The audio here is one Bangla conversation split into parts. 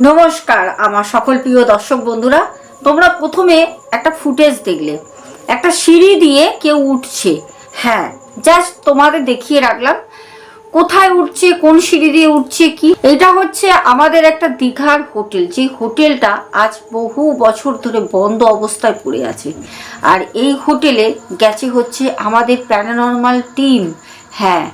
নমস্কার, আমার সকল প্রিয় দর্শক বন্ধুরা। তোমরা প্রথমে একটা ফুটেজ দেখলে। একটা সিঁড়ি দিয়ে কেউ উঠছে। হ্যাঁ জাস্ট তোমাদের দেখিয়ে রাখলাম। কোথায় উঠছে, কোন সিঁড়ি দিয়ে উঠছে, কি? এটা হচ্ছে আমাদের একটা দীঘার হোটেল। যে হোটেলটা আজ বহু বছর ধরে বন্ধ অবস্থায় পড়ে আছে। আর এই হোটেলে গেছে হচ্ছে আমাদের প্যারানর্মাল টিম। হ্যাঁ।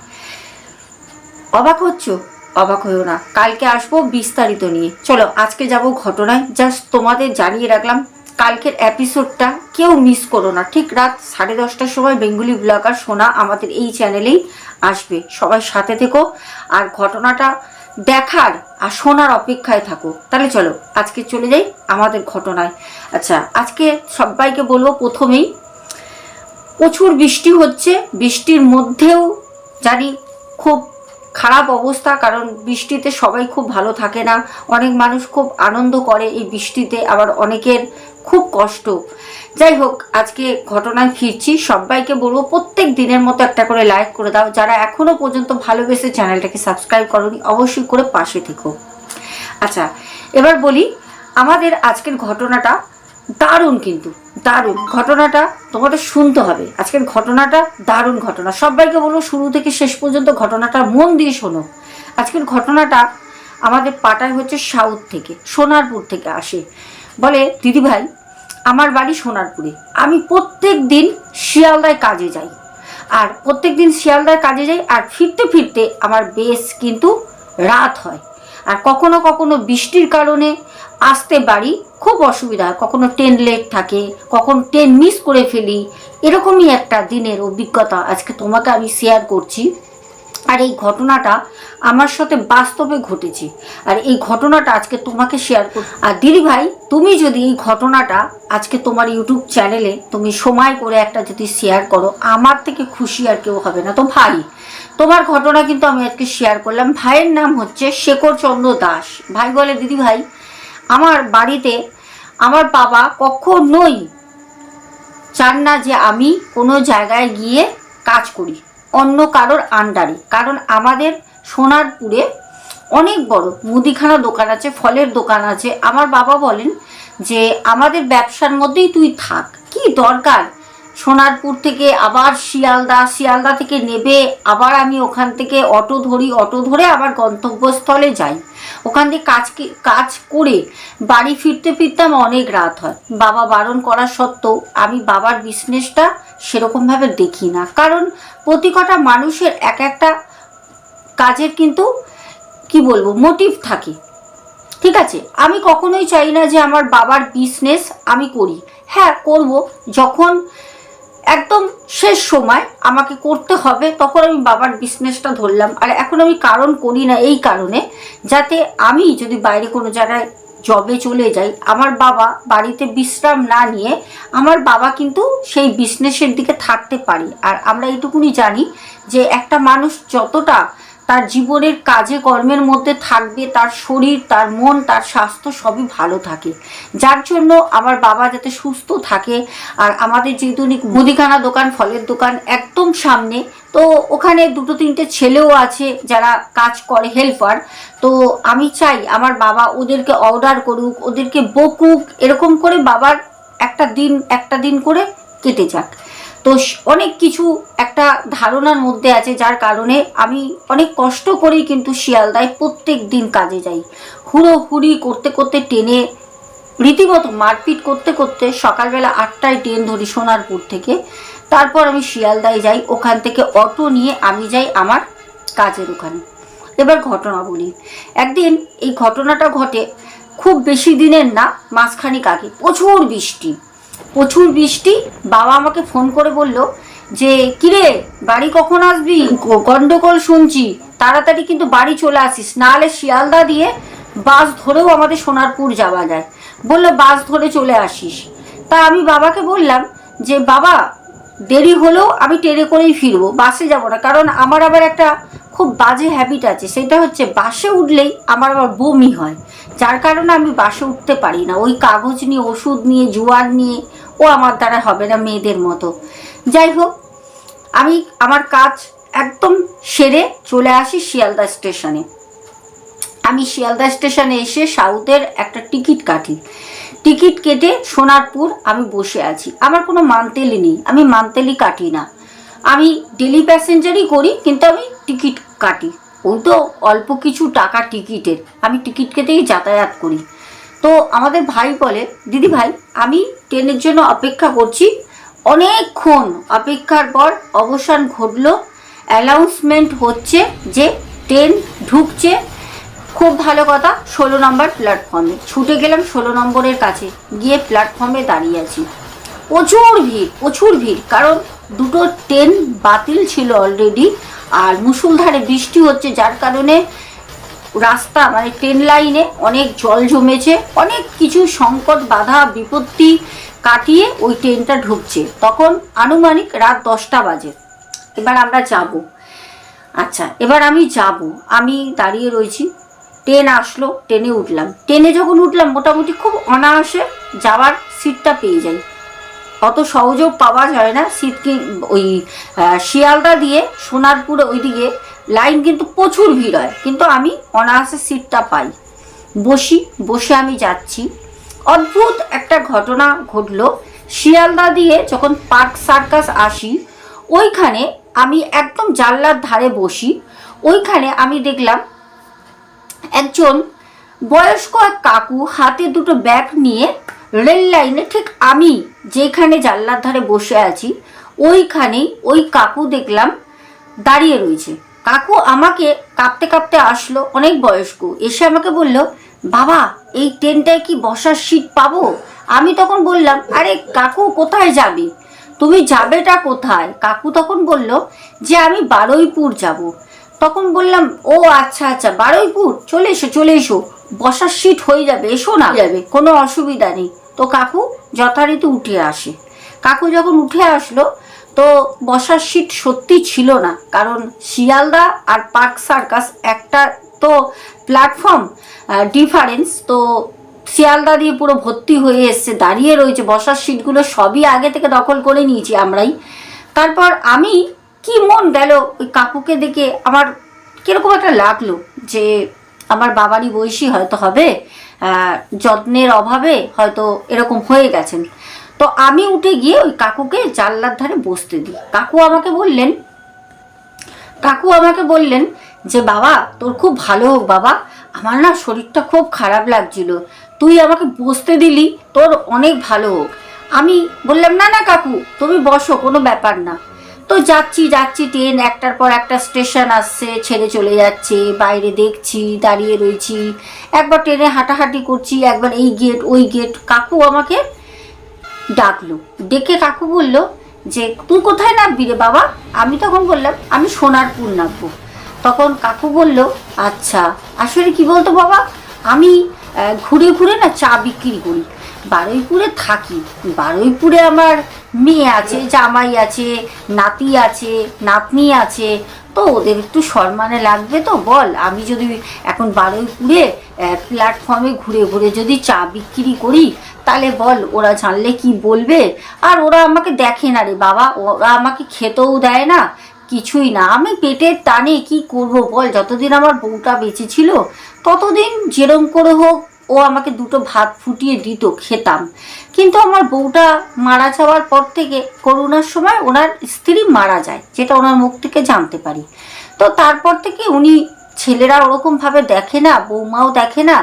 অবাক হচ্ছ? অবাক হয়েও না। কালকে আসব বিস্তারিত নিয়ে। চলো, আজকে যাব ঘটনায়। জাস্ট তোমাদের জানিয়ে রাখলাম, কালকের এপিসোডটা কেউ মিস করো না। ঠিক রাত সাড়ে দশটার সময় বেঙ্গুলি ব্লগার শোনা আমাদের এই চ্যানেলেই আসবে। সবাই সাথে থেকো। আর ঘটনাটা দেখার আর শোনার অপেক্ষায় থাকো। তাহলে চলো, আজকে চলে যাই আমাদের ঘটনায়। আচ্ছা আজকে সবাইকে বলব প্রথমেই, প্রচুর বৃষ্টি হচ্ছে। বৃষ্টির মধ্যেও জানি খুব খারাপ অবস্থা, কারণ বৃষ্টিতে সবাই খুব ভালো থাকে না। অনেক মানুষ খুব আনন্দ করে এই বৃষ্টিতে, আবার অনেকের খুব কষ্ট। যাই হোক, আজকে ঘটনায় ফিরছি। সবাইকে বলব, প্রত্যেক দিনের মতো একটা করে লাইক করে দাও। যারা এখনও পর্যন্ত ভালোবেসে চ্যানেলটাকে সাবস্ক্রাইব করনি, অবশ্যই করে পাশে থেকো। আচ্ছা এবার বলি, আমাদের আজকের ঘটনাটা দারুণ কিন্তু, দারুণ। ঘটনাটা তোমাদের শুনতে হবে। আজকের ঘটনাটা দারুণ ঘটনা। সবাইকে বলব শুরু থেকে শেষ পর্যন্ত ঘটনাটা মন দিয়ে শোনো। আজকের ঘটনাটা আমাদের পাটায় হচ্ছে সাউথ থেকে, সোনারপুর থেকে আসে। বলে দিদিভাই আমার বাড়ি সোনারপুরে। আমি প্রত্যেক দিন শিয়ালদায় কাজে যাই। আর প্রত্যেক দিন শিয়ালদায় কাজে যাই আর ফিরতে ফিরতে আমার বেশ কিন্তু রাত হয়। আর কখনো কখনো বৃষ্টির কারণে আসতে বাড়ি খুব অসুবিধা। কখনো ট্রেন লেট থাকে, কখন ট্রেন মিস করে ফেলি, এরকমই একটা দিনের অভিজ্ঞতা আজকে তোমাকে আমি শেয়ার করছি। আর এই ঘটনাটা আমার সাথে বাস্তবে ঘটেছে। আর এই ঘটনাটা আজকে তোমাকে শেয়ার কর আর দিদি ভাই, তুমি যদি এই ঘটনাটা আজকে তোমার ইউটিউব চ্যানেলে তুমি সময় করে একটা যদি শেয়ার করো, আমার থেকে খুশি আর কেউ হবে না। তো ভাই তোমার ঘটনা কিন্তু আমি আজকে শেয়ার করলাম। ভাইয়ের নাম হচ্ছে শেখর চন্দ্র দাস। ভাই বলে, দিদি ভাই, আমার বাড়িতে আমার বাবা কখনোই চান না যে আমি কোনো জায়গায় গিয়ে কাজ করি, অন্য কারোর আন্ডারে। কারণ আমাদের সোনারপুরে অনেক বড় মুদিখানা দোকান আছে, ফলের দোকান আছে। আমার বাবা বলেন যে, আমাদের ব্যবসার মধ্যেই তুই থাক। কি দরকার? সোনারপুর থেকে আবার শিয়ালদা শিয়ালদা থেকে নেবে, আবার আমি ওখান থেকে অটো ধরি, অটো ধরে আবার গন্তব্যস্থলে যাই। ওখান থেকে কাজ কাজ করে বাড়ি ফিরতে ফিরতে অনেক রাত হয়। বাবা বারণ করা সত্ত্বেও আমি বাবার বিজনেসটা সেরকমভাবে দেখি না। কারণ প্রতি কটা মানুষের এক একটা কাজের কিন্তু, কি বলব মোটিভ থাকে। ঠিক আছে? আমি কখনোই চাই না যে আমার বাবার বিজনেস আমি করি। হ্যাঁ করব। যখন একদম শেষ সময় আমাকে করতে হবে, তখন আমি বাবার বিজনেসটা ধরলাম। আর এখন আমি কারণ করি না এই কারণে, যাতে আমি যদি বাইরে কোনো জায়গায় জবে চলে যাই, আমার বাবা বাড়িতে বিশ্রাম না নিয়ে, আমার বাবা কিন্তু সেই বিজনেসের দিকে থাকতে পারি। আর আমরা এইটুকুনি জানি যে একটা মানুষ যতটা তার জীবনের কাজে কর্মের মধ্যে থাকবে, তার শরীর, তার মন, তার স্বাস্থ্য সবই ভালো থাকে। যার জন্য আমার বাবা যাতে সুস্থ থাকে, আর আমাদের যেহেতু মুদিখানা দোকান, ফলের দোকান একদম সামনে, তো ওখানে দুটো তিনটে ছেলেও আছে যারা কাজ করে হেল্পার তো আমি চাই আমার বাবা ওদেরকে অর্ডার করুক, ওদেরকে বকুক, এরকম করে বাবার একটা দিন একটা দিন করে কেটে যাক। তো অনেক কিছু একটা ধারণার মধ্যে আছে, যার কারণে আমি অনেক কষ্ট করেই কিন্তু শিয়ালদায় প্রত্যেক দিন কাজে যাই। হুড়োহুড়ি করতে করতে ট্রেনে, রীতিমতো মারপিট করতে করতে সকালবেলা আটটায় ট্রেন ধরি সোনারপুর থেকে। তারপর আমি শিয়ালদায় যাই, ওখান থেকে অটো নিয়ে আমি যাই আমার কাজের ওখানে। এবার ঘটনা বলি। একদিন এই ঘটনাটা ঘটে খুব বেশি দিনের না, মাসখানিক আগে, প্রচুর বৃষ্টি। প্রচুর বৃষ্টি। বাবা আমাকে ফোন করে বলল যে, কিরে, বাড়ি কখন আসবি? গন্ডগোল শুনছি। তাড়াতাড়ি কিন্তু বাড়ি চলে আসিস। নাহলে শিয়ালদা দিয়ে বাস ধরেও আমাদের সোনারপুর যাওয়া যায়। বলল, বাস ধরে চলে আসিস। তা আমি বাবাকে বললাম যে, বাবা, দেরি হলেও আমি ট্রেনে করেই ফিরবো। বাসে যাব না। কারণ আমার আবার একটা খুব বাজে হ্যাবিট আছে। সেটা হচ্ছে বাসে উঠলেই আমার আবার বমি হয়। যার কারণে আমি বাসে উঠতে পারি না। ওই কাগজ নিয়ে, ওষুধ নিয়ে, জোয়ার নিয়ে, ও আমার দ্বারা হবে না মেয়েদের মতো। যাই হোক, আমি আমার কাজ একদম সেরে চলে আসি শিয়ালদা স্টেশনে। আমি শিয়ালদা স্টেশনে এসে সাউথের একটা টিকিট কাটি। টিকিট কেটে সোনারপুর আমি বসে আছি। আমার কোনো মান্তেলি নেই। আমি মান্তেলি কাটি না। আমি ডেলি প্যাসেঞ্জারই করি, কিন্তু আমি টিকিট কাটি। ওই তো অল্প কিছু টাকা টিকিটের। আমি টিকিট কেটেই যাতায়াত করি। তো আমাদের ভাই বলে, দিদি ভাই, আমি ট্রেনের জন্য অপেক্ষা করছি। অনেকক্ষণ অপেক্ষার পর অবসান ঘটলো। অ্যানাউন্সমেন্ট হচ্ছে যে ট্রেন ঢুকছে। খুব ভালো কথা, ষোলো নম্বর প্ল্যাটফর্মে। ছুটে গেলাম ষোলো নম্বরের কাছে। গিয়ে প্ল্যাটফর্মে দাঁড়িয়ে আছি। প্রচুর ভিড় প্রচুর ভিড়। কারণ দুটো ট্রেন বাতিল ছিল অলরেডি আর মুসুলধারে বৃষ্টি হচ্ছে যার কারণে রাস্তা মানে ট্রেন লাইনে অনেক জল জমেছে, অনেক কিছু সংকট, বাধা, বিপত্তি কাটিয়ে ওই ট্রেনটা ঢুকছে। তখন আনুমানিক রাত দশটা বাজে। এবার আমরা যাব। আচ্ছা এবার আমি যাব। আমি দাঁড়িয়ে রয়েছি। ট্রেন আসলো, ট্রেনে উঠলাম। ট্রেনে যখন উঠলাম, মোটামুটি খুব অনায়াসে যাওয়ার সিটটা পেয়ে যাই। অত সহজেও পাওয়া যায় না। সিট কি ওই শিয়ালদা দিয়ে সোনারপুর ওইদিকে লাইন কিন্তু প্রচুর ভিড় হয়। কিন্তু আমি অনায়াসে সিটটা পাই। বসি, বসে আমি যাচ্ছি। অদ্ভুত একটা ঘটনা ঘটলো। শিয়ালদা দিয়ে যখন পার্ক সার্কাস আসি, ওইখানে আমি একদম জানলার ধারে বসি। ওইখানে আমি দেখলাম একজন বয়স্ক এক কাকু হাতে দুটো ব্যাগ নিয়ে রেল লাইনে ঠিক আমি যেখানে জানলার ধারে বসে আছি ওইখানেই ওই কাকু দেখলাম দাঁড়িয়ে রয়েছে। কাকু আমাকে কাঁপতে কাঁপতে আসলো অনেক বয়স্ক। এসে আমাকে বলল বাবা এই ট্রেনটায় কি বসার সিট পাবো? আমি তখন বললাম আরে কাকু কোথায় যাবে? তুমি যাবেটা কোথায়? কাকু তখন বলল যে আমি বারুইপুর যাব। তখন বললাম ও আচ্ছা আচ্ছা বারুইপুর চলে এসো চলে এসো। বসার সিট হয়ে যাবে এসো না। যাবে। কোনো অসুবিধা নেই। তো কাকু যথারীতি উঠে আসে। কাকু যখন উঠে আসলো, তো বসার সিট সত্যি ছিল না, কারণ শিয়ালদা আর পার্ক সার্কাস একটা তো প্ল্যাটফর্ম ডিফারেন্স তো শিয়ালদা দিয়ে পুরো ভর্তি হয়ে এসছে, দাঁড়িয়ে রয়েছে, বসার সিটগুলো সবই আগে থেকে দখল করে নিয়েছি আমরাই। তারপর আমি কি মন গেল ওই কাকুকে দেখে, আমার কীরকম একটা লাগল যে আমার বাবারই বয়সী হয়তো হবে যত্নের অভাবে হয়তো এরকম হয়ে গেছেন। তো আমি উঠে গিয়ে ওই কাকুকে জানলার ধারে বসতে দিই। কাকু আমাকে বললেন, কাকু আমাকে বললেন যে, বাবা, তোর খুব ভালো হোক বাবা। আমার না শরীরটা খুব খারাপ লাগছিল। তুই আমাকে বসতে দিলি, তোর অনেক ভালো হোক। আমি বললাম, না না, কাকু, তুমি বসো, কোনো ব্যাপার না। তো যাচ্ছি যাচ্ছি ট্রেন একটার পর একটা স্টেশন আসছে, ছেড়ে চলে যাচ্ছে, বাইরে দেখছি, দাঁড়িয়ে রয়েছি। একবার ট্রেনে হাঁটাহাঁটি করছি, একবার এই গেট ওই গেট কাকু আমাকে ডাকলো। ডেকে কাকু বলল যে, তুই কোথায় নামবি রে বাবা? আমি তখন বললাম, আমি সোনারপুর নামবো। তখন কাকু বলল আচ্ছা আসলে কি বলতো বাবা? আমি ঘুরে ঘুরে না চা বিক্রি করি। বারুইপুরে থাকি। বারুইপুরে আমার মেয়ে আছে, জামাই আছে, নাতি আছে, নাতনি আছে। তো ওদের একটু সম্মানে লাগবে তো? বল, আমি যদি এখন বারুইপুরে প্ল্যাটফর্মে ঘুরে ঘুরে যদি চা বিক্রি করি, তাহলে বল ওরা জানলে কি বলবে? আর ওরা আমাকে দেখে না রে বাবা, ওরা আমাকে খেতেও দেয় না। কিছুই না। আমি পেটের টানে কি করব বল? যতদিন আমার বউটা বেঁচে ছিল, ততদিন যেরম করে হোক ও আমাকে দুটো ভাত ফুটিয়ে দিত খেতাম। কিন্তু আমার বউটা মারা যাওয়ার পর থেকে করোনার সময় ওনার স্ত্রী মারা যায়, যেটা ওনার মুখ থেকে জানতে পারি। তো তারপর থেকে উনি ছেলেরা ওরকমভাবে দেখে না, বৌমাও দেখে না,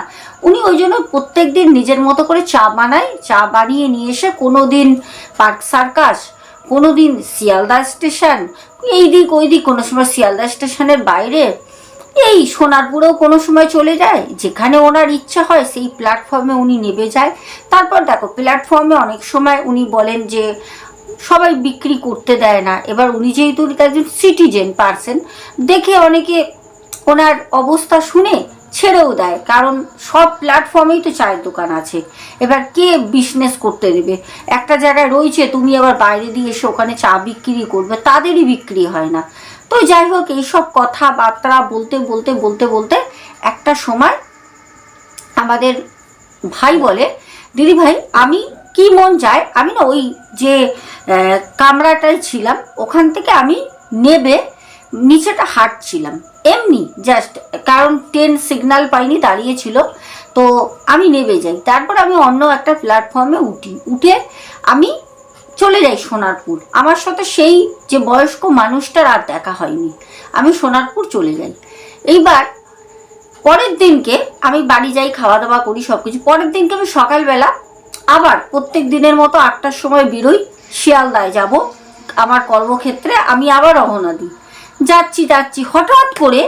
উনি ওই জন্য প্রত্যেক দিন নিজের মতো করে চা বানায়, চা বানিয়ে নিয়ে এসে কোনো দিন পার্ক সার্কাস কোনো দিন শিয়ালদা স্টেশন এই দিক ওই দিক কোনো সময় শিয়ালদা স্টেশনের বাইরে এই সোনারপুরেও কোনো সময় চলে যায়। যেখানে ওনার ইচ্ছা হয় সেই প্ল্যাটফর্মে উনি নেমে যায়। তারপর দেখো প্ল্যাটফর্মে অনেক সময় উনি বলেন যে, সবাই বিক্রি করতে দেয় না। এবার উনি যেহেতু একজন সিটিজেন পার্সন দেখে অনেকে ওনার অবস্থা শুনে ছেড়েও দেয়। কারণ সব প্ল্যাটফর্মেই তো চায়ের দোকান আছে। এবার কে বিজনেস করতে দেবে? একটা জায়গায় রয়েছে, তুমি আবার বাইরে দিয়ে এসে ওখানে চা বিক্রি করবে, তাদেরই বিক্রি হয় না। তো যাই হোক, এইসব কথাবার্তা বলতে বলতে বলতে বলতে একটা সময় আমাদের ভাই বলে, দিদি ভাই, আমি কি মন যায়, আমি না ওই যে কামরাটায় ছিলাম, ওখান থেকে আমি নেবে, নিচেটা হাঁটছিলাম। এমনি জাস্ট কারণ ট্রেন সিগন্যাল পাইনি, দাঁড়িয়েছিল, তো আমি নেমে যাই। তারপর আমি অন্য একটা প্ল্যাটফর্মে উঠি। উঠে আমি চলে যাই সোনারপুর। আমার সাথে সেই যে বয়স্ক মানুষটার আর দেখা হয়নি। আমি সোনারপুর চলে যাই। এইবার পরের দিনকে আমি বাড়ি যাই খাওয়া দাওয়া করি সব কিছু পরের দিনকে আমি সকালবেলা আবার প্রত্যেক দিনের মতো আটটার সময় বেরোই, শিয়ালদায় যাব। আমার কর্মক্ষেত্রে আমি আবার রওনা দিই। যাচ্ছি যাচ্ছি, হঠাৎ করে,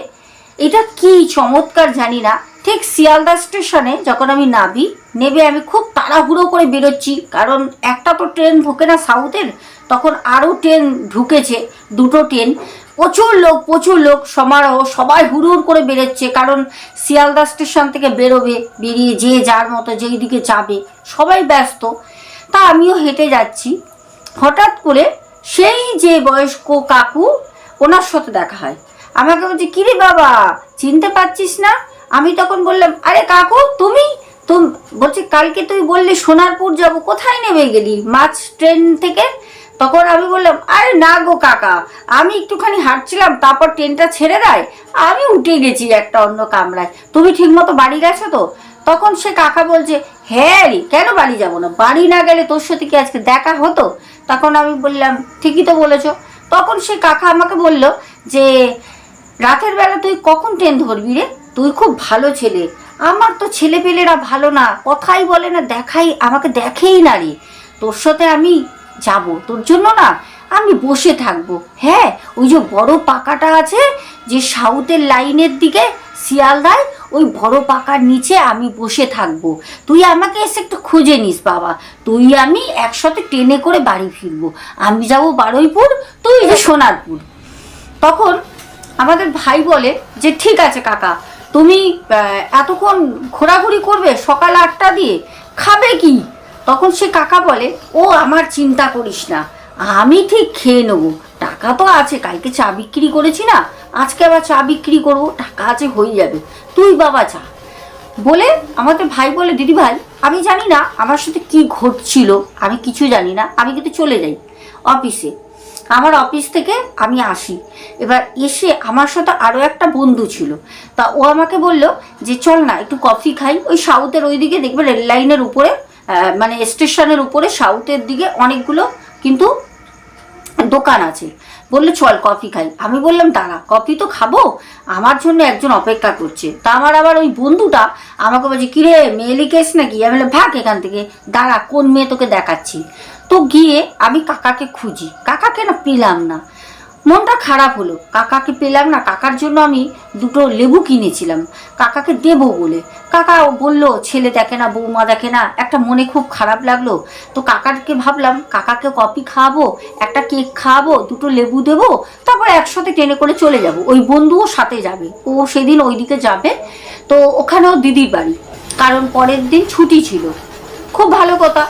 এটা কি চমৎকার জানি না ঠিক শিয়ালদা স্টেশনে যখন আমি নাবি নেবে আমি খুব তাড়াহুড়ো করে বেরোচ্ছি। কারণ একটা তো ট্রেন ঢোকে না সাউথের, তখন আরও ট্রেন ঢুকেছে, দুটো ট্রেন। প্রচুর লোক প্রচুর লোক, সমারোহ, সবাই হুড়ুর করে বেরোচ্ছে। কারণ শিয়ালদা স্টেশন থেকে বেরোবে, বেরিয়ে যে যার মতো যেই দিকে যাবে, সবাই ব্যস্ত। তা আমিও হেঁটে যাচ্ছি। হঠাৎ করে সেই যে বয়স্ক কাকু, ওনার সাথে দেখা হয়। আমাকে বলছে, কিরে বাবা, চিনতে পারছিস না? আমি তখন বললাম, আরে কাকু, তুমি? তুমি বলছে, কালকে তুই বললি সোনারপুর যাব, কোথায় নেমে গেলি? মাছ ট্রেন থেকে? তখন আমি বললাম, আরে না গো কাকা, আমি একটুখানি হাঁটছিলাম, তারপর ট্রেনটা ছেড়ে দেয়, আমি উঠে গেছি একটা অন্য কামরায়। তুমি ঠিকমতো বাড়ি গেছো তো? তখন সে কাকা বলছে হ্যাঁ রে, কেন বাড়ি যাব না? বাড়ি না গেলে তোর সাথে কি আজকে দেখা হতো? তখন আমি বললাম, ঠিকই তো বলেছ। তখন সে কাকা আমাকে বলল যে, রাতের বেলা তুই কখন ট্রেন ধরবি রে? তুই খুব ভালো ছেলে। আমার তো ছেলে পেলেরা ভালো না। কথাই বলে না, দেখাই, আমাকে দেখেই না রে। তোর সাথে আমি যাব, তোর জন্য না আমি বসে থাকব। হ্যাঁ ওই যে বড় পাকাটা আছে, যে সাউথের লাইনের দিকে, শিয়ালদায়, ওই বড় পাকার নিচে আমি বসে থাকব। তুই আমাকে এসে একটু খুঁজে নিস, বাবা। তুই আমি একসাথে ট্রেনে করে বাড়ি ফিরবো। আমি যাব বারুইপুর, তুই সোনারপুর। তখন আমাদের ভাই বলে যে, ঠিক আছে কাকা তুমি এতক্ষণ ঘোরাঘুরি করবে সকাল আটটা দিয়ে, খাবে কি? তখন সে কাকা বলে, ও, আমার চিন্তা করিস না, আমি ঠিক খেয়ে নেব। টাকা তো আছে, কালকে চা বিক্রি করেছি না, আজকে আবার চা বিক্রি করব, টাকা আছে, হয়ে যাবে। তুই বাবা চা। বলে আমাদের ভাই বলে, দিদি ভাই, আমি জানি না আমার সাথে কি ঘটছিল, আমি কিছু জানি না, আমি কিন্তু চলে যাই। অফিসে। আমার অফিস থেকে আমি আসি। এবার এসে আমার সাথে আরও একটা বন্ধু ছিল। তা ও আমাকে বলল যে, চল না, একটু কফি খাই। ওই সাউথের ওইদিকে দেখবে রেল লাইনের উপরে মানে স্টেশনের উপরে সাউথের দিকে অনেকগুলো কিন্তু দোকান আছে। বলল, চল কফি খাই। আমি বললাম, দাঁড়া কফি তো খাব। আমার জন্য একজন অপেক্ষা করছে। তা আমার আবার ওই বন্ধুটা আমাকে বলছে, কিরে, মেয়ে লিখেস নাকি? আমি বললাম, ভাগ এখান থেকে। দাঁড়া, কোন মেয়ে তোকে দেখাচ্ছি? তো গিয়ে আমি কাকাকে খুঁজি। কাকাকে না পেলাম না। মনটা খারাপ হলো। কাকাকে পেলাম না। কাকার জন্য আমি দুটো লেবু কিনেছিলাম। কাকাকে দেবো বলে। কাকা বলল, ছেলে দেখে না, বৌমা দেখে না। একটা মনে খুব খারাপ লাগল। তো কাকাকে ভাবলাম, কাকাকে কফি খাওয়াবো, একটা কেক খাওয়াবো, দুটো লেবু দেবো, তারপর একসাথে ট্রেনে করে চলে যাব। ওই বন্ধুও সাথে যাবে। ও সেদিন ওইদিকে যাবে। তো ওখানেও দিদির বাড়ি। কারণ পরের দিন ছুটি ছিল। খুব ভালো কথা।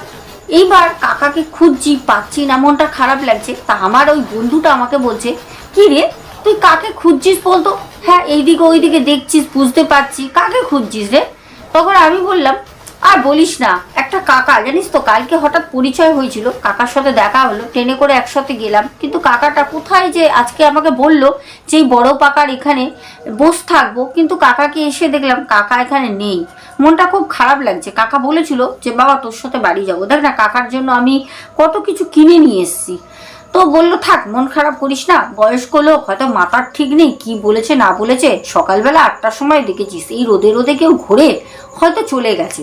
এইবার কাকাকে খুঁজছি, পাচ্ছি না, মনটা খারাপ লাগছে। তা আমার ওই বন্ধুটা আমাকে বলছে, কি রে, তুই কাকে খুঁজছিস বলতো? হ্যাঁ এইদিকে ওইদিকে দেখছিস, বুঝতে পারছি। কাকে খুঁজছিস রে? তখন আমি বললাম, আর বলিস না, একটা কাকা, জানিস তো, কালকে হঠাৎ পরিচয় হয়েছিল। কাকার সাথে দেখা হলো, ট্রেনে করে একসাথে গেলাম। কিন্তু কাকাটা কোথায় যে আজকে আমাকে বলল যে, এই বড় পাকার এখানে বস থাকব। কিন্তু কাকাকে এসে দেখলাম, কাকা এখানে নেই। মনটা খুব খারাপ লাগছে। কাকা বলেছিল যে, বাবা, তোর সাথে বাড়ি যাব। দেখ না, কাকার জন্য আমি কত কিছু কিনে নিয়ে এসেছি। তো বলল, থাক, মন খারাপ করিস না। বয়স্ক লোক, হয়তো মাথার ঠিক নেই, কি বলেছে, না বলেছে। সকালবেলা আটটার সময় দেখেছিস, এই রোদে রোদে কেউ ঘোরে, হয়তো চলে গেছে।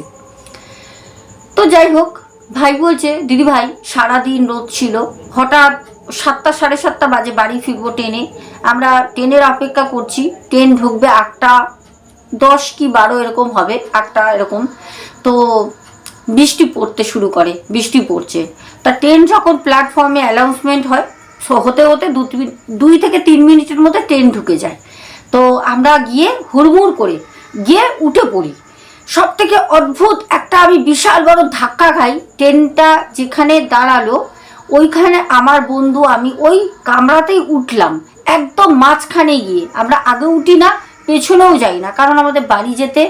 তো যাই হোক, ভাই বলছে, দিদি ভাই, সারাদিন রোদ ছিল। হঠাৎ সাতটা, সাড়ে সাতটা বাজে বাড়ি ফিরবো ট্রেনে। আমরা ট্রেনের অপেক্ষা করছি। ট্রেন ঢুকবে আটটা দশ কি বারো এরকম হবে, আটটা এরকম। তো বৃষ্টি পড়তে শুরু করে, বৃষ্টি পড়ছে। তা ট্রেন যখন প্ল্যাটফর্মে অ্যানাউন্সমেন্ট হয় সো হতে হতে দু দুই থেকে তিন মিনিটের মধ্যে ট্রেন ঢুকে যায়। তো আমরা গিয়ে হুড়মুড় করে গিয়ে উঠে পড়ি। সব থেকে অদ্ভুত একটা আমি বিশাল বড় ধাক্কা খাই ট্রেনটা যেখানে দাঁড়াল, ওইখানে আমার বন্ধু, আমি ওই কামরাতেই উঠলাম। একদম মাঝখানে গিয়ে, আমরা আগে উঠি না পেছনেও যাই না, কারণ আমাদের বাড়ি যেতে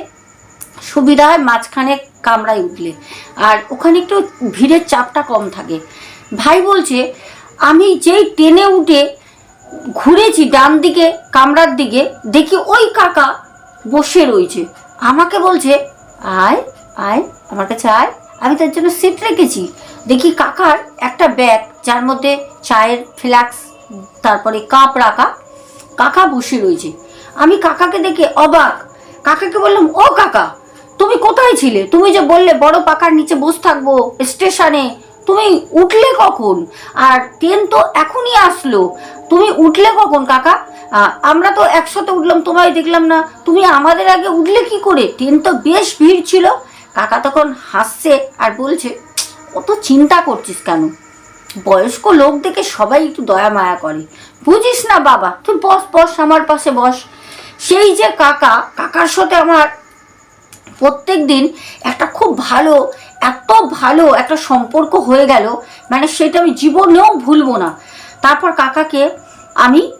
সুবিধা হয়, মাঝখানে কামরায় উঠলে। আর ওখানে একটু ভিড়ের চাপটা কম থাকে। ভাই বলছে, আমি যেই ট্রেনে উঠে ঘুরেছি ডান দিকে, কামরার দিকে, দেখি ওই কাকা বসে রয়েছে। আমাকে বলছে, আয় আয়, আমার কাছে আয়, আমি তার জন্য সিট রেখেছি। দেখি কাকার একটা ব্যাগ যার মধ্যে চায়ের ফ্লাক্স তারপরে কাপ রাখা। কাকা বসে রয়েছে। আমি কাকাকে দেখে অবাক। কাকাকে বললাম, ও কাকা, তুমি কোথায় ছিলে? তুমি যে বললে বড় পাকার নিচে বসে থাকব স্টেশনে, তুমি উঠলে কখন? আর ট্রেন তো এখনই আসলো। তুমি উঠলে কখন কাকা? আমরা তো একসাথে উঠলাম, তোমায় দেখলাম না। তুমি আমাদের আগে উঠলে কি করে? ট্রেন তো বেশ ভিড় ছিল। কাকা তখন হাসছে আর বলছে, অত চিন্তা করছিস কেন? বয়স্ক লোক দেখে সবাই একটু দয়া মায়া করে। বুঝিস না বাবা, তুই বস বস, আমার পাশে বস। সেই যে কাকা, কাকার সাথে আমার প্রত্যেক দিন একটা খুব ভালো, এত ভালো একটা সম্পর্ক হয়ে গেল। মানে সেটা আমি জীবনেও ভুলবো না। তারপর কাকাকে আমি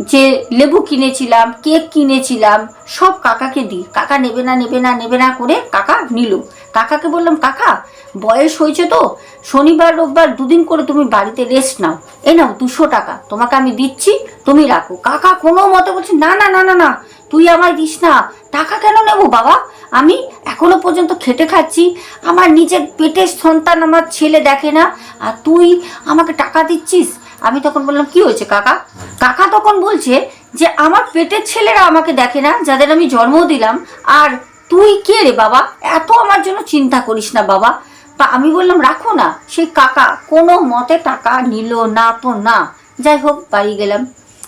যে লেবু কিনেছিলাম, কেক কিনেছিলাম, সব কাকাকে দিই। কাকা নেবে না নেবে না নেবে না করে কাকা নিল। কাকাকে বললাম, কাকা, বয়স হয়েছে তো, শনিবার, রোববার দুদিন করে তুমি বাড়িতে রেস্ট নাও। এ নাও দুশো টাকা, তোমাকে আমি দিচ্ছি, তুমি রাখো। কাকা কোনো মতে বলছে, না না না না না, তুই আমায় দিস না। টাকা কেন নেব বাবা? আমি এখনও পর্যন্ত খেটে খাচ্ছি। আমার নিজের পেটের সন্তান আমার ছেলে দেখে না। আর তুই আমাকে টাকা দিচ্ছিস? আমি তখন বললাম, কি হয়েছে কাকা? কাকা তখন বলছে যে, আমার পেটের ছেলেরা আমাকে দেখে না, যাদের আমি জন্ম দিলাম। আর তুই কে রে বাবা? এত আমার জন্য চিন্তা করিস না বাবা। তা আমি বললাম, রাখো না। সেই কাকা কোনো মতে টাকা নিল না তো না। যাই হোক, বাড়ি গেলাম।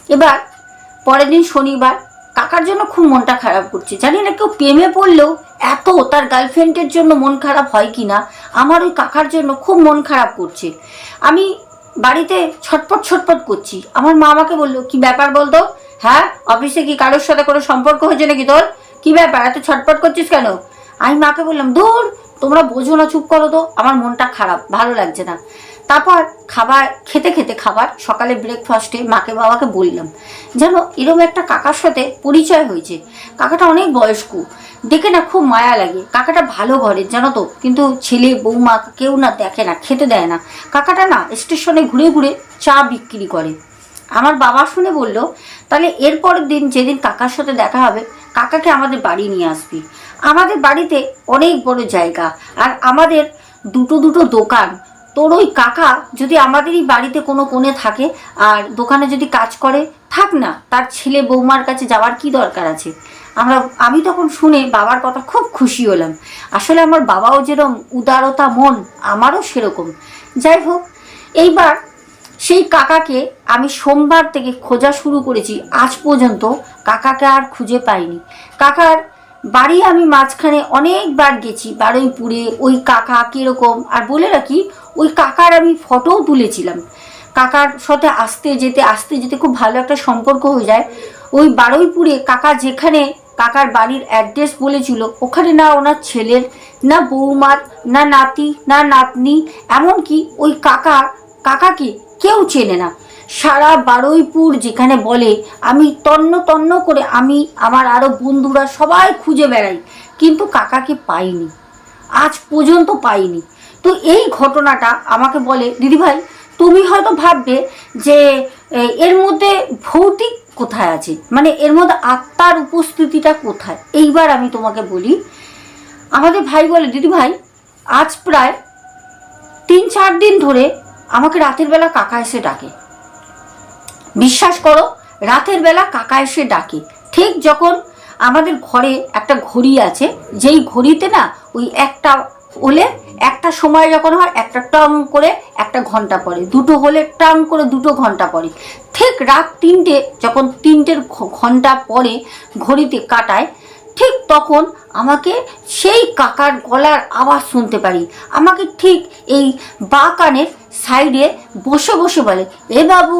এবার পরের দিন শনিবার, কাকার জন্য খুব মনটা খারাপ করছে। জানি না কেউ প্রেমে পড়লেও এত তার গার্লফ্রেন্ডের জন্য মন খারাপ হয় কি না আমার ওই কাকার জন্য খুব মন খারাপ করছে। আমি বাড়িতে ছটপট ছটপট করছি। আমার মা আমাকে বলল, কি ব্যাপার বলতো হ্যাঁ অফিসে কি কারোর সাথে কোনো সম্পর্ক হয়েছে নাকি তোর? কি ব্যাপার, এত ছটপট করছিস কেন? আমি মাকে বললাম, দূর, তোমরা বোঝো না, চুপ করো তো। আমার মনটা খারাপ, ভালো লাগছে না। তারপর খাবার, খেতে খেতে খাবার, সকালে ব্রেকফাস্টে মাকে বাবাকে বললাম, যেন এরম একটা কাকার সাথে পরিচয় হয়েছে। কাকাটা অনেক বয়স্ক, দেখে না খুব মায়া লাগে। কাকাটা ভালো ঘরের, জানো তো? কিন্তু ছেলে, বৌমা কেউ না দেখে না, খেতে দেয় না। কাকাটা না স্টেশনে ঘুরে ঘুরে চা বিক্রি করে। আমার বাবা শুনে বলল, তাহলে এরপরের দিন যেদিন কাকার সাথে দেখা হবে, কাকাকে আমাদের বাড়ি নিয়ে আসবি। আমাদের বাড়িতে অনেক বড় জায়গা, আর আমাদের দুটো দুটো দোকান তোর ওই কাকা যদি আমাদেরই বাড়িতে কোনো কোণে থাকে আর দোকানে যদি কাজ করে, থাক না, তার ছেলে বৌমার কাছে যাওয়ার কি দরকার আছে? আমরা, আমি তখন শুনে বাবার কথা খুব খুশি হলাম। আসলে আমার বাবাও যেরকম উদারতা মন, আমারও সেরকম। যাই হোক, এইবার সেই কাকাকে আমি সোমবার থেকে খোঁজা শুরু করেছি। আজ পর্যন্ত কাকাকে আর খুঁজে পাইনি। কাকার বাড়ি আমি মাঝখানে অনেকবার গেছি, বারুইপুরে, ওই কাকা কীরকম, আর বলে রাখি, ওই কাকার আমি ফটোও তুলেছিলাম। কাকার সাথে আসতে যেতে আসতে যেতে খুব ভালো একটা সম্পর্ক হয়ে যায়। ওই বারুইপুরে কাকা যেখানে কাকার বাড়ির অ্যাড্রেস বলেছিল, ওখানে না ওনার ছেলের, না বৌমার, না নাতি, না নাতনি, এমনকি ওই কাকা, কাকাকে কেউ চেনে না। সারা বারুইপুর যেখানে বলে, আমি তন্ন তন্ন করে আমি, আমার আরও বন্ধুরা সবাই খুঁজে বেড়াই, কিন্তু কাকাকে পাইনি। আজ পর্যন্ত পাইনি। তো এই ঘটনাটা আমাকে বলে দিদিভাই তুমি হয়তো ভাববে যে এর মধ্যে ভৌতিক কোথায় আছে? মানে এর মধ্যে আত্মার উপস্থিতিটা কোথায়? এইবার আমি তোমাকে বলি, আমাদের ভাই বলে দিদিভাই আজ প্রায় তিন চার দিন ধরে আমাকে রাতের বেলা কাকা এসে ডাকে। বিশ্বাস করো, রাতের বেলা কাকা এসে ডাকে। ঠিক যখন আমাদের ঘরে একটা ঘড়ি আছে, যেই ঘড়িতে না ওই একটা হলে একটা সময় যখন হয়, একটা টং করে একটা ঘণ্টা পড়ে। দুটো হলে টং করে দুটো ঘণ্টা পড়ে। ঠিক রাত তিনটে, যখন তিনটের ঘণ্টা পরে ঘড়িতে কাটায়, ঠিক তখন আমাকে সেই কাকার গলার আওয়াজ শুনতে পারি। আমাকে ঠিক এই বা কানের সাইডে বসে বসে বলে, এ বাবু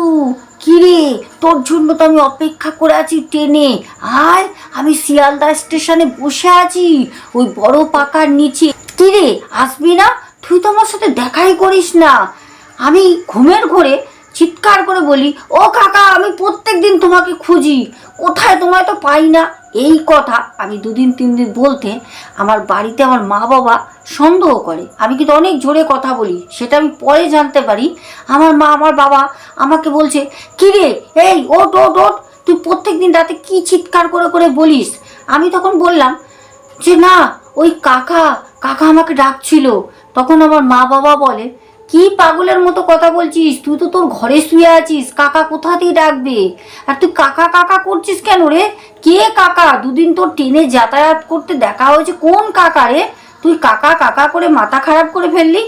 কিরে? তোর জন্য তো আমি অপেক্ষা করে আছি ট্রেনে। আর আমি শিয়ালদা স্টেশনে বসে আছি। ওই বড় পাকার নিচে। কিরে, আসবি না? তুই তো আমার সাথে দেখাই করিস না। আমি ঘুমের ঘরে চিৎকার করে বলি, ও কাকা, আমি প্রত্যেক দিন তোমাকে খুঁজি, কোথায় তোমায় তো পাই না? এই কথা আমি দুদিন, তিন দিন বলতে আমার বাড়িতে আমার মা বাবা সন্দেহ করে। আমি কিন্তু অনেক জোরে কথা বলি, সেটা আমি পরে জানতে পারি। আমার মা, আমার বাবা আমাকে বলছে কিরে এই ওট ওট ওট তুই প্রত্যেক দিন রাতে কি চিৎকার করে করে বলিস? আমি তখন বললাম যে, না, ওই কাকা কাকা আমাকে ডাকছিল। তখন আমার মা বাবা বলে কি পাগলের মতো কথা বলছিস? তুই তো তোর ঘরে শুয়ে আছিস, কাকা কোথা দিয়ে ডাকবে? আর তুই কাকা কাকা করছিস কেন রে? কে কাকা? দুদিন তোর ট্রেনে যাতায়াত করতে দেখা হয়েছে। কোন কাকা রে? তুই কাকা কাকা করে মাথা খারাপ করে ফেললি?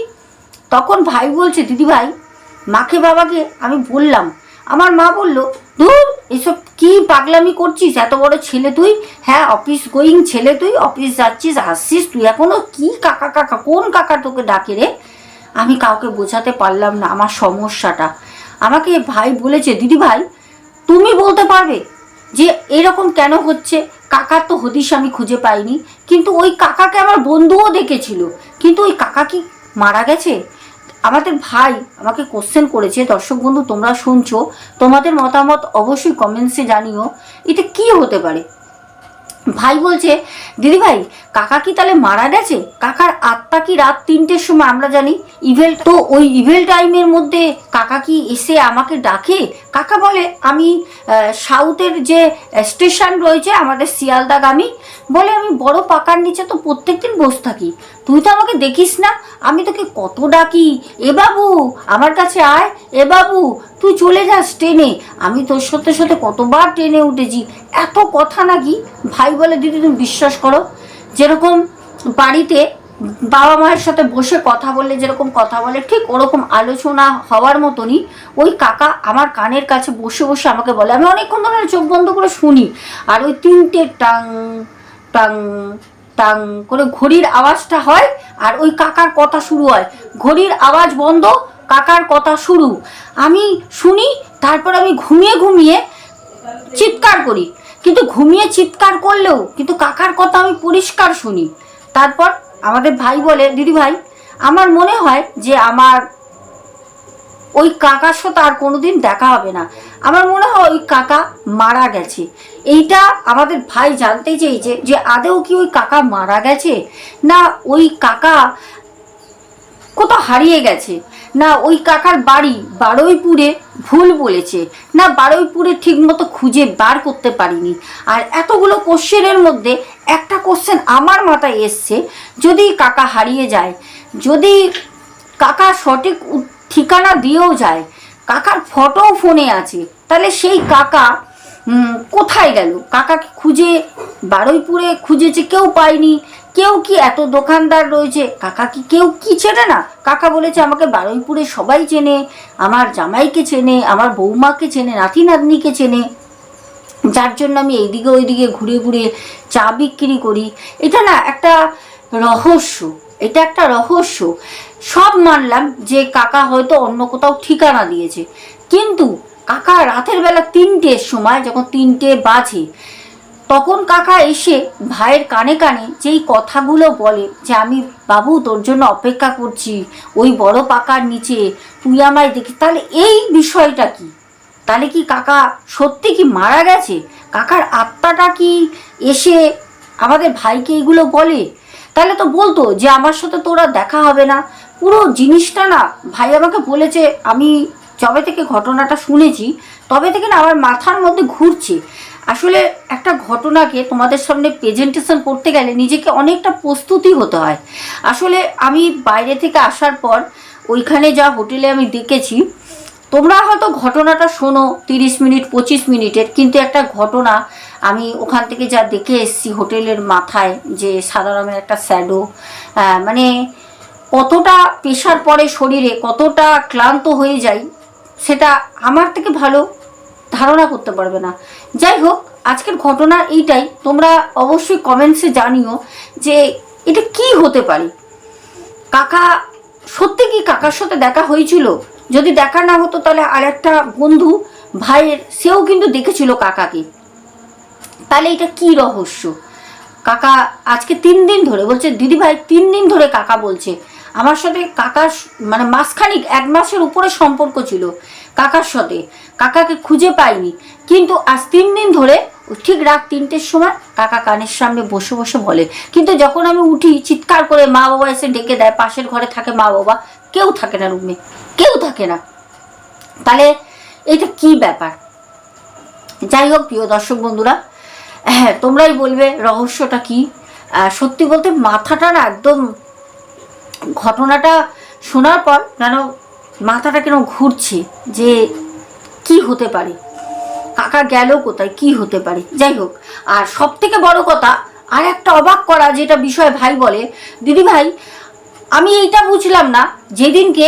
তখন ভাই বলছে, দিদি ভাই, মাকে বাবাকে আমি বললাম। আমার মা বলল, ধুর, এসব কি পাগলামি করছিস? এত বড় ছেলে তুই? হ্যাঁ অফিস গোয়িং ছেলে তুই, অফিস যাচ্ছিস, আসছিস। তুই এখনও কি কাকা কাকা, কোন কাকা তোকে ডাকে রে? আমি কাউকে বোঝাতে পারলাম না আমার সমস্যাটা। আমাকে ভাই বলেছে, দিদি ভাই, তুমি বলতে পারবে যে এরকম কেন হচ্ছে? কাকার তো হদিশ আমি খুঁজে পাইনি। কিন্তু ওই কাকাকে আমার বন্ধুও দেখেছিল। কিন্তু ওই কাকা কি মারা গেছে? আমাদের ভাই আমাকে কোশ্চেন করেছে, দর্শক বন্ধু, তোমরা শুনছো। তোমাদের মতামত অবশ্যই কমেন্টসে জানিও। এটা কি হতে পারে? ভাই বলছে, দিদি ভাই, কাকা কি তাহলে মারা গেছে? কাকার আত্মা কি রাত তিনটের সময় আমরা জানি। ইভেল তো ওই ইভেল টাইমের মধ্যে কাকা কি এসে আমাকে ডাকে? কাকা বলে, আমি সাউথের যে স্টেশন রয়েছে আমাদের শিয়ালদাগামী, বলে আমি বড় পাকার নিচে তো প্রত্যেক দিন বসে থাকি। তুই তো আমাকে দেখিস না। আমি তোকে কত ডাকি। এ বাবু, আমার কাছে আয়। এ বাবু, তুই চলে যাস ট্রেনে। আমি তোর সাথে সাথে কতবার ট্রেনে উঠেছি। এত কথা নাকি? ভাই বলে, দিদি, তুমি বিশ্বাস করো? যেরকম বাড়িতে বাবা মায়ের সাথে বসে কথা বললে, যেরকম কথা বলে, ঠিক ওরকম আলোচনা হওয়ার মতনই ওই কাকা আমার কানের কাছে বসে বসে আমাকে বলে, আমি অনেকক্ষণ ধরে চোখ বন্ধ করে শুনি। আর ওই তিনটে টাং টাং টাং করে ঘড়ির আওয়াজটা হয় আর ওই কাকার কথা শুরু হয়। ঘড়ির আওয়াজ বন্ধ, কাকার কথা শুরু। আমি শুনি, তারপর আমি ঘুমিয়ে ঘুমিয়ে চিৎকার করি। কিন্তু ঘুমিয়ে চিৎকার করলেও, কিন্তু কাকার কথা আমি পরিষ্কার শুনি। তারপর আমাদের ভাই বলে দিদি ভাই আমার মনে হয় যে আমার ওই কাকার সাথে আর কোনোদিন দেখা হবে না। আমার মনে হয় ওই কাকা মারা গেছে। এইটা আমাদের ভাই জানতে চেয়েছে যে আদেও কি ওই কাকা মারা গেছে? না, ওই কাকা কোথাও হারিয়ে গেছে। না, ওই কাকার বাড়ি বারুইপুরে ভুল বলেছে। না, বারুইপুরে ঠিকমতো খুঁজে বার করতে পারিনি। আর এতগুলো কোশ্চেনের মধ্যে একটা কোশ্চেন আমার মাথায় এসছে, যদি কাকা হারিয়ে যায়, যদি কাকা সঠিক ঠিকানা দিয়েও যায়। কাকার ফটোও ফোনে আছে। তাহলে সেই কাকা কোথায় গেল? কাকাকে খুঁজে বারুইপুরে খুঁজেছে, কেউ পায়নি। কেউ কি এত দোকানদার রয়েছে? কাকা কি কেউ কি চেনে না? কাকা বলেছে, আমাকে বারুইপুরে সবাই চেনে। আমার জামাইকে চেনে, আমার বৌমাকে চেনে, নাতি নাতনিকে চেনে। যার জন্য আমি এইদিকে ওইদিকে ঘুরে ঘুরে চা বিক্রি করি। এটা না একটা রহস্য। এটা একটা রহস্য। সব মানলাম যে কাকা হয়তো অন্য কোথাও ঠিকানা দিয়েছে। কিন্তু কাকা রাতের বেলা তিনটের সময় যখন তিনটে বাজে, তখন কাকা এসে ভাইয়ের কানে কানে যেই কথাগুলো বলে যে, আমি বাবু তোর জন্য অপেক্ষা করছি ওই বড় পাকার নিচে, তুই আমায় দেখি তাহলে এই বিষয়টা কি? তাহলে কি কাকা সত্যি কি মারা গেছে? কাকার আত্মাটা কি এসে আমাদের ভাইকে এগুলো বলে? তাহলে তো বলতো যে, আমার সাথে তোরা দেখা হবে না। পুরো জিনিসটা না ভাই আমাকে বলেছে, আমি যবে থেকে ঘটনাটা শুনেছি, তবে থেকে না আমার মাথার মধ্যে ঘুরছে। আসলে একটা ঘটনাকে তোমাদের সামনে প্রেজেন্টেশন করতে গেলে নিজেকে অনেকটা প্রস্তুতি হতে হয়। আসলে আমি বাইরে থেকে আসার পর ওইখানে যা হোটেলে আমি দেখেছি, তোমরা হয়তো ঘটনাটা শোনো তিরিশ মিনিট, পঁচিশ মিনিটের, কিন্তু একটা ঘটনা আমি ওখান থেকে যা দেখে এসেছি হোটেলের মাথায়, যে সাদা রঙের একটা স্যাডো মানে কতটা পেশার পরে শরীরে কতটা ক্লান্ত হয়ে যায় সেটা আমার থেকে ভালো ধারণা করতে পারবে না। যাই হোক, আজকের ঘটনা এইটাই। তোমরা অবশ্যই কমেন্টসে জানিও যে এটা কি হতে পারে। কাকা, সত্যি কি কাকার সাথে দেখা হয়েছিল? যদি দেখা না হতো তাহলে আরেকটা বন্ধু ভাইয়ের, সেও কিন্তু দেখেছিল কাকাকে। তাহলে এটা কি রহস্য? কাকা, আজকে তিন দিন ধরে বলছে দিদি ভাই তিন দিন ধরে কাকা বলছে আমার সাথে কাকার মানে মাসখানিক, এক মাসের উপরে সম্পর্ক ছিল কাকার সাথে। কাকাকে খুঁজে পাইনি। কিন্তু আজ তিন দিন ধরে ঠিক রাত তিনটের সময় কাকা কানের সামনে বসে বসে বলে। কিন্তু যখন আমি উঠি, চিৎকার করে মা বাবা এসে ডেকে দেয়, পাশের ঘরে থাকে মা বাবা। কেউ থাকে না রুমে, কেউ থাকে না। তাহলে এটা কি ব্যাপার? যাই হোক, প্রিয় দর্শক বন্ধুরা হ্যাঁ তোমরাই বলবে রহস্যটা কি? সত্যি বলতে মাথাটা না একদম ঘটনাটা শোনার পর যেন মাথাটা কেন ঘুরছে যে কি হতে পারে? কাকা গেল কোথায়? কি হতে পারে? যাই হোক, আর সব থেকে বড় কথা, আর একটা অবাক করা যেটা বিষয় ভাই বলে, দিদি ভাই, আমি এইটা বুঝলাম না, যেদিনকে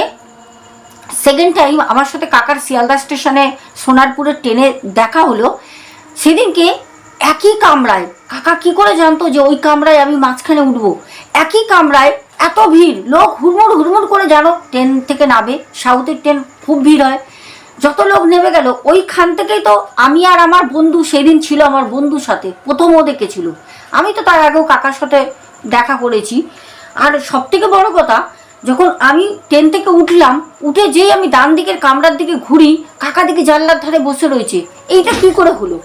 সেকেন্ড টাইম আমার সাথে কাকার শিয়ালদা স্টেশনে সোনারপুরের ট্রেনে দেখা হলো, সেদিনকে একই কামরায়, কাকা কি করে জানতো যে ওই কামরায় আমি মাঝখানে উঠবো? একই কামরায় এত ভিড়, লোক হুড়মুড় হুড়মুড় করে জানো ট্রেন থেকে নাবে সাউথের ট্রেন খুব ভিড় হয়। যত লোক নেমে গেল, ওইখান থেকেই তো আমি আর আমার বন্ধু সেদিন ছিল, আমার বন্ধুর সাথে, প্রথম ও দেখেছিল। আমি তো তার আগেও কাকার সাথে দেখা করেছি। আর সব থেকে বড় কথা, যখন আমি ট্রেন থেকে উঠলাম, উঠে যেই আমি ডান দিকের কামরার দিকে ঘুরি, কাকা দিকে জানলার ধারে বসে রয়েছে। এইটা কি করে হলো?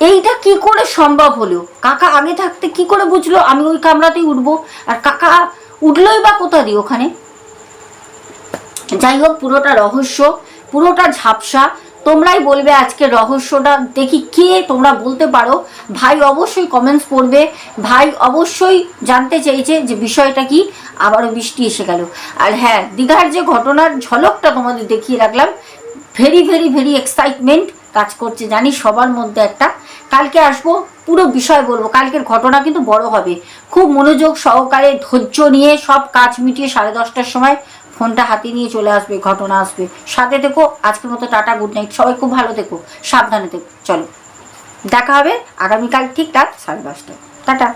এইটা কি করে সম্ভব হলো? কাকা আগে থাকতে কি করে বুঝলো আমি ওই কামরাতেই উঠবো? আর কাকা উঠলোই বা কোথা দিয়ে ওখানে? যাই হোক, পুরোটা রহস্য, পুরোটা ঝাপসা। তোমরাই বলবে আজকে রহস্যটা, দেখি কে তোমরা বলতে পারো। ভাই অবশ্যই কমেন্টস করবে ভাই অবশ্যই জানতে চেয়েছে যে বিষয়টা কি। আবারও বৃষ্টি এসে গেল। আর হ্যাঁ দীঘার যে ঘটনার ঝলকটা তোমাদের দেখিয়ে রাখলাম ভেরি ভেরি ভেরি এক্সাইটমেন্ট কাজ করছে, জানি সবার মধ্যে একটা। কালকে আসব, পুরো বিষয় বলব। কালকের ঘটনা কিন্তু বড় হবে। খুব মনোযোগ সহকারে ধৈর্য নিয়ে সব কাজ মিটিয়ে সাড়ে দশটার সময় ফোনটা হাতে নিয়ে চলে আসবে, ঘটনা আসবে। সাথে থেকো, আজকের মতো টাটা, গুড নাইট। সবাই খুব ভালো থেকো, সাবধানে থেকো। চলো, দেখা হবে আগামীকাল ঠিক রাত সাড়ে দশটায়। টাটা।